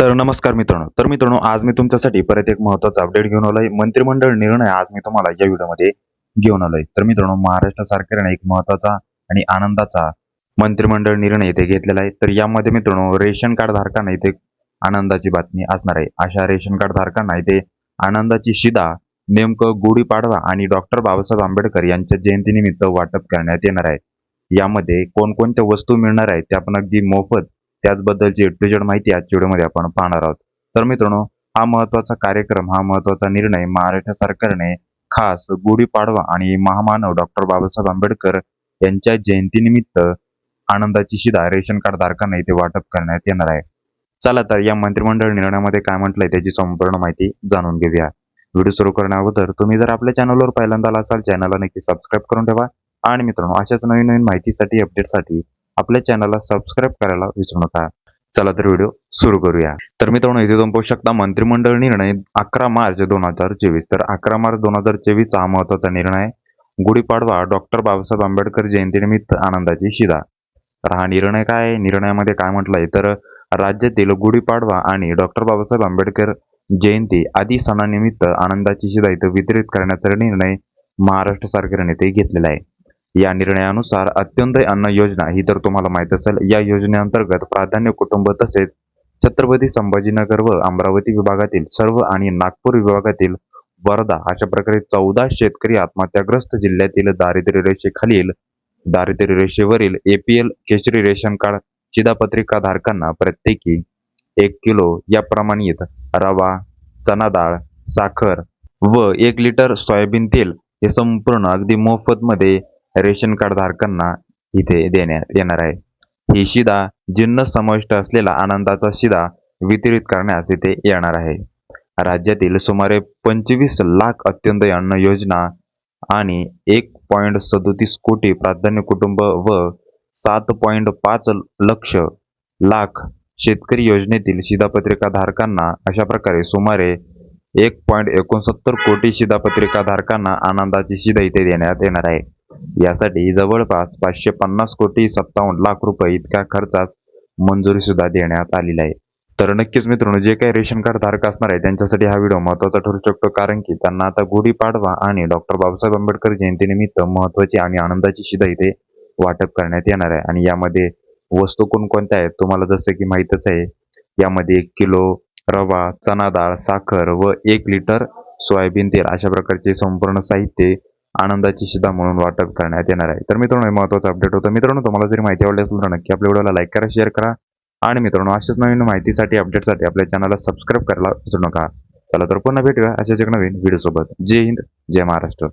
तर नमस्कार मित्रांनो. तर मित्रांनो आज मी तुमच्यासाठी परत एक महत्त्वाचा अपडेट घेऊन आलोय. मंत्रिमंडळ निर्णय आज मी तुम्हाला या व्हिडिओमध्ये घेऊन आलोय. तर मित्रांनो महाराष्ट्र सरकारने एक महत्त्वाचा आणि आनंदाचा मंत्रिमंडळ निर्णय इथे घेतलेला आहे. तर यामध्ये मित्रांनो रेशन कार्ड धारकांना इथे आनंदाची बातमी असणार आहे. अशा रेशन कार्ड धारकांना इथे आनंदाची शिदा नेमकं गुढीपाडवा आणि डॉक्टर बाबासाहेब आंबेडकर यांच्या जयंतीनिमित्त वाटप करण्यात येणार आहे. यामध्ये कोणकोणत्या वस्तू मिळणार आहेत त्या आपण अगदी मोफत त्याचबद्दलची टू जेड माहिती आजच्या व्हिडिओमध्ये आपण पाहणार आहोत. तर मित्रांनो हा महत्त्वाचा कार्यक्रम हा महत्त्वाचा निर्णय महाराष्ट्र सरकारने खास गुढीपाडवा आणि महामानव डॉक्टर बाबासाहेब आंबेडकर यांच्या जयंतीनिमित्त आनंदाची शिदा रेशन कार्ड धारकांना इथे वाटप करण्यात येणार आहे. चला तर या मंत्रिमंडळ निर्णयामध्ये काय म्हटलंय त्याची संपूर्ण माहिती जाणून घेऊया. व्हिडिओ सुरू करण्याअगोदर तुम्ही जर आपल्या चॅनलवर पहिल्यांदा आला असाल चॅनलला नक्की सबस्क्राईब करून ठेवा. आणि मित्रांनो अशाच नवीन नवीन माहितीसाठी अपडेटसाठी आपल्या चॅनलला सबस्क्राईब करायला विसरू नका. चला तर व्हिडिओ सुरू करूया. तर मित्रांनो इथे तुम्ही पाहू शकता मंत्रिमंडळ निर्णय अकरा मार्च दोन हजार चोवीस. तर अकरा मार्च दोन हजार चोवीस हा महत्त्वाचा निर्णय गुढीपाडवा डॉक्टर बाबासाहेब आंबेडकर जयंतीनिमित्त आनंदाची शिदा. तर हा निर्णय काय आहे? निर्णयामध्ये काय म्हटलंय? तर राज्यातील गुढीपाडवा आणि डॉक्टर बाबासाहेब आंबेडकर जयंती आदी सणानिमित्त आनंदाची शिदा इथं वितरित करण्याचा निर्णय महाराष्ट्र सरकारने ते घेतलेला आहे. या निर्णयानुसार अत्यंत अन्न योजना ही तर तुम्हाला माहीत असेल या योजनेअंतर्गत प्राधान्य कुटुंब तसेच छत्रपती संभाजीनगर व अमरावती विभागातील सर्व आणि नागपूर विभागातील वर्धा अशा प्रकारे चौदा शेतकरी आत्महत्याग्रस्त जिल्ह्यातील दारिद्र्य रेषेखालील दारिद्र्य रेषेवरील एपीएल केशरी रेशन कार्ड शिधापत्रिका धारकांना प्रत्येकी एक किलो या प्रमाणित रवा चना डाळ साखर व एक लिटर सोयाबीन तेल हे संपूर्ण अगदी मोफत मध्ये रेशन कार्ड धारकांना इथे देण्यात येणार आहे. ही शिदा जिन्नस समाविष्ट असलेला आनंदाचा शिदा वितरित करण्यास इथे येणार आहे. राज्यातील सुमारे पंचवीस लाख अत्यंत अन्न योजना आणि एक पॉईंट सदोतीस कोटी प्राधान्य कुटुंब व सात पॉईंट पाच लक्ष लाख शेतकरी योजनेतील शिधापत्रिका धारकांना अशा प्रकारे सुमारे एक पॉईंट एकोणसत्तर कोटी शिधापत्रिका धारकांना आनंदाची शिदा इथे देण्यात येणार आहे. यासाठी जवळपास पाचशे पन्नास कोटी सत्तावन्न लाख रुपये इतक्या खर्चास मंजुरी सुद्धा देण्यात आलेली आहे. तर नक्कीच मित्रांनो जे काही रेशन कार्ड धारक असणार आहे त्यांच्यासाठी हा व्हिडिओ महत्त्वाचा ठरू शकतो कारण की त्यांना आता गुढीपाडवा आणि डॉक्टर बाबासाहेब आंबेडकर जयंतीनिमित्त महत्वाची आणि आनंदाची शिदा इथे वाटप करण्यात येणार आहे. आणि यामध्ये वस्तू कोणकोणत्या आहेत तुम्हाला जसं की माहीतच आहे यामध्ये एक किलो रवा चना डाळ साखर व एक लिटर सोयाबीन तेल अशा प्रकारचे संपूर्ण साहित्य आनंदाची शिधा म्हणून वाटप करण्यात येणार आहे. तर मित्रांनो हे महत्वाचं अपडेट होतं. मित्रांनो तुम्हाला जरी माहिती आवडली असेल तर नक्की आपल्या व्हिडिओला लाईक करा शेअर करा. आणि मित्रांनो अशाच नवीन माहितीसाठी अपडेटसाठी आपल्या चॅनलला सबस्क्राईब करायला विसरू नका. चला तर पुन्हा भेटूया अशाच एक नवीन व्हिडिओ सोबत. जय हिंद जय महाराष्ट्र.